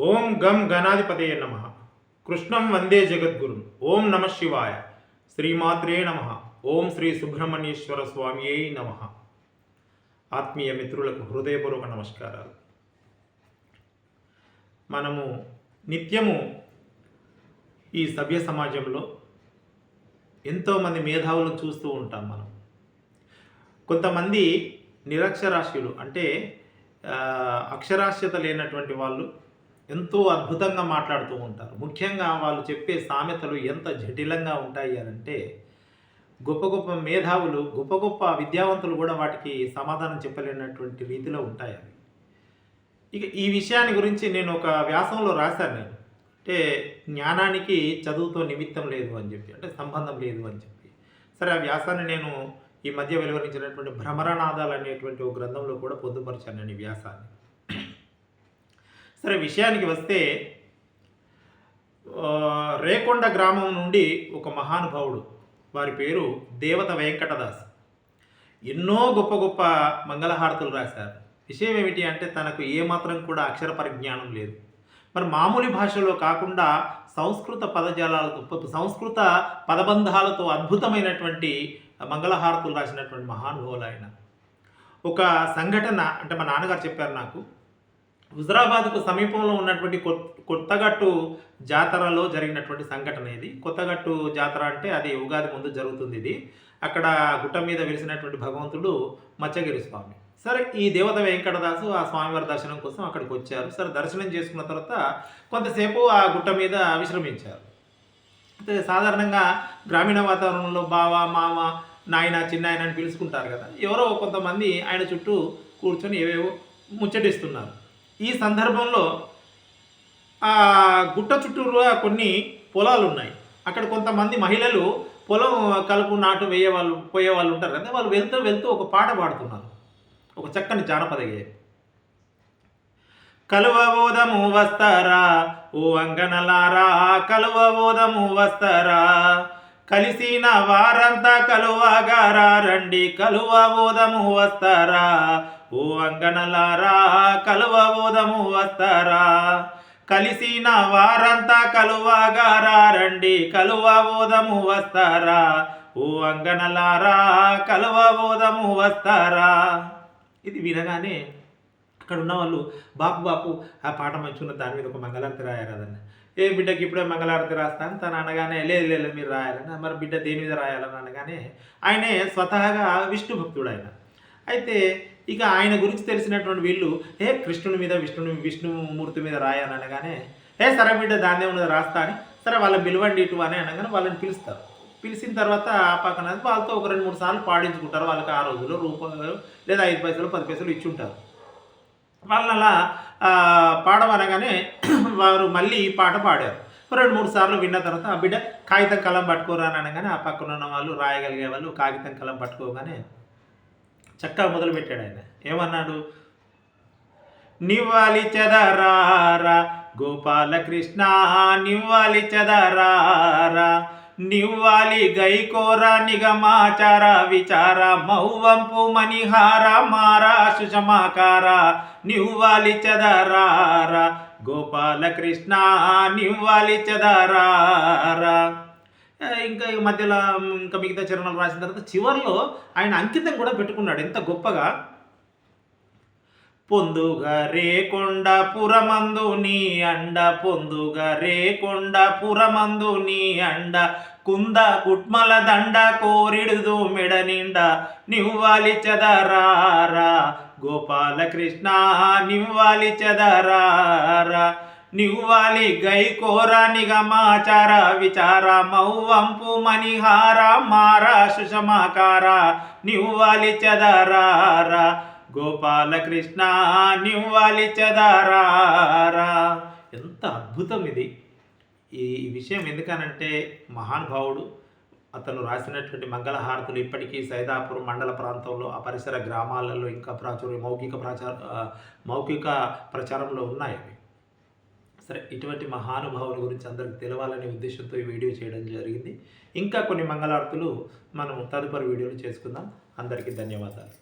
ఓం గం గణాధిపతయ నమ. కృష్ణం వందే జగద్గురు. ఓం నమ శివాయ. శ్రీమాత్రే నమ. ఓం శ్రీ సుబ్రహ్మణ్యేశ్వర స్వామియే నమ. ఆత్మీయ మిత్రులకు హృదయపూర్వక నమస్కారాలు. మనము నిత్యము ఈ సభ్య సమాజంలో ఎంతోమంది మేధావులను చూస్తూ ఉంటాం మనం. కొంతమంది నిరక్షరాస్యులు అంటే అక్షరాస్యత లేనటువంటి వాళ్ళు ఎంతో అద్భుతంగా మాట్లాడుతూ ఉంటారు. ముఖ్యంగా వాళ్ళు చెప్పే సామెతలు ఎంత జటిలంగా ఉంటాయి అంటే గొప్ప గొప్ప మేధావులు గొప్ప గొప్ప విద్యావంతులు కూడా వాటికి సమాధానం చెప్పలేనటువంటి రీతిలో ఉంటాయి అవి. ఇక ఈ విషయాన్ని గురించి నేను ఒక వ్యాసంలో రాశాను నేను. అంటే జ్ఞానానికి చదువుతో నిమిత్తం లేదు అని చెప్పి అంటే సంబంధం లేదు అని చెప్పి. సరే ఆ వ్యాసాన్ని నేను ఈ మధ్య వెలువరించినటువంటి భ్రమరనాదాలు అనేటువంటి ఒక గ్రంథంలో కూడా పొందుపరిచాను నేను ఈ వ్యాసాన్ని. సరే విషయానికి వస్తే రేకొండ గ్రామం నుండి ఒక మహానుభావుడు వారి పేరు దేవత వెంకటదాస్. ఎన్నో గొప్ప గొప్ప మంగళహారతులు రాశారు. విషయం ఏమిటి అంటే తనకు ఏమాత్రం కూడా అక్షర పరిజ్ఞానం లేదు. మరి మామూలు భాషలో కాకుండా సంస్కృత పదజాలాలతో సంస్కృత పదబంధాలతో అద్భుతమైనటువంటి మంగళహారతులు రాసినటువంటి మహానుభావులు ఆయన. ఒక సంఘటన అంటే మా నాన్నగారు చెప్పారు నాకు. హుజరాబాద్కు సమీపంలో ఉన్నటువంటి కొత్తగట్టు జాతరలో జరిగినటువంటి సంఘటన ఇది. కొత్తగట్టు జాతర అంటే అది ఉగాది ముందు జరుగుతుంది ఇది. అక్కడ గుట్ట మీద వెలిసినటువంటి భగవంతుడు మచ్చగిరి స్వామి. సరే ఈ దేవత వెంకటదాసు ఆ స్వామివారి దర్శనం కోసం అక్కడికి వచ్చారు. సరే దర్శనం చేసుకున్న తర్వాత కొంతసేపు ఆ గుట్ట మీద విశ్రమించారు. అయితే సాధారణంగా గ్రామీణ వాతావరణంలో బావ మామ నాయన చిన్నాయన అని పిలుచుకుంటారు కదా. ఎవరో కొంతమంది ఆయన చుట్టూ కూర్చొని ఏవేవో ముచ్చటిస్తున్నారు. ఈ సందర్భంలో ఆ గుట్ట చుట్టూరుగా కొన్ని పొలాలు ఉన్నాయి. అక్కడ కొంతమంది మహిళలు పొలం కలుపు నాటు వేయే వాళ్ళు పోయే వాళ్ళు ఉంటారు. కదా వాళ్ళు వెళ్తూ వెళ్తూ ఒక పాట పాడుతున్నారు. ఒక చక్కని జానపద గేయం. కలువబోధము వస్తారా? ఓ అంగనలారా కలువబోధము వస్తారా? కలిసిన వారంతా కలువగారా? రండి కలువబోధము వస్తారా? ఓ అంగనలారా కలువబోధము వస్తారా? కలిసిన వారంతా కలువగారా? రండి కలువబోధము వస్తారా? ఓ అంగనలారా కలువబోధము వస్తారా? ఇది వినగానే అక్కడ ఉన్న వాళ్ళు బాపు బాపు ఆ పాట మంచున్న దాని మీద ఒక మంగళారతి రాయారదన్న ఏ బిడ్డకి ఇప్పుడే మంగళారతి రాస్తాను తను అనగానే లేదు లేదు మీరు రాయాలని మరి బిడ్డ దేని మీద రాయాలని అనగానే ఆయనే స్వతహాగా విష్ణు భక్తుడు ఆయన. అయితే ఇక ఆయన గురించి తెలిసినటువంటి వీళ్ళు ఏ కృష్ణుని మీద విష్ణుని విష్ణుమూర్తి మీద రాయాలనగానే అనగానే ఏ సరే బిడ్డ దాన్నే ఉన్నది రాస్తా అని సరే వాళ్ళని పిలవండి ఇటు అని అనగానే వాళ్ళని పిలుస్తారు. పిలిచిన తర్వాత ఆ పక్కన వాళ్ళతో ఒక రెండు మూడు సార్లు పాడించుకుంటారు వాళ్ళకి ఆ రోజుల్లో రూపాయలు లేదా ఐదు పైసలు పది పైసలు ఇచ్చి ఉంటారు వాళ్ళని అలా పాడమనగానే వారు మళ్ళీ ఈ పాట పాడారు. రెండు మూడు సార్లు విన్న తర్వాత ఆ బిడ్డ కాగితం కలం పట్టుకోరా అని అనగానే ఆ పక్కన ఉన్న వాళ్ళు రాయగలిగే వాళ్ళు కాగితం కలం పట్టుకోగానే చక్కగా మొదలుపెట్టాడు ఆయన. ఏమన్నాడు? నివ్వాలి చెదరారా గోపాలకృష్ణ నివ్వాలి చెదరారా నివ్వాలి గైకోర నిగమాచార విచార మౌవంపు మణిహార మారా సుషమాకార నివ్వాలి చెదరారా గోపాలకృష్ణ నివ్వాలి చెదరారా. ఇంకా మధ్యలో ఇంకా మిగతా చరణాలు రాసిన తర్వాత చివరిలో ఆయన అంకితం కూడా పెట్టుకున్నాడు. ఎంత గొప్పగా. పొందుగా రేకొండ పురమందు నీ అండ పొందుగా రేకొండ పురమందు నీ అండ కుంద కుట్మల దండ కోరిడుదు మెడ నిండ నివ్వాలి చదరారా గోపాలకృష్ణ నివ్వాలి చదరారా నివ్వాలి గై కోర నిగమాచార విచార మౌవంపు మణిహార మార సుషమాకార నివ్వాలి చదరారా గోపాలకృష్ణ నివ్వాలి చదరారా. ఎంత అద్భుతం ఇది. ఈ విషయం ఎందుకనంటే మహానుభావుడు అతను రాసినటువంటి మంగళహారతులు ఇప్పటికీ సైదాపూర్ మండల ప్రాంతంలో ఆ పరిసర గ్రామాలలో ఇంకా ప్రాచుర్యం మౌఖిక ప్రచార మౌఖిక ప్రచారంలో ఉన్నాయి సరే ఇటువంటి మహానుభావుల గురించి అందరికి తెలవాలనే ఉద్దేశంతో ఈ వీడియో చేయడం జరిగింది. ఇంకా కొన్ని మంగళార్తులు మనం తదుపరి వీడియోలు చేసుకుందాం. అందరికీ ధన్యవాదాలు.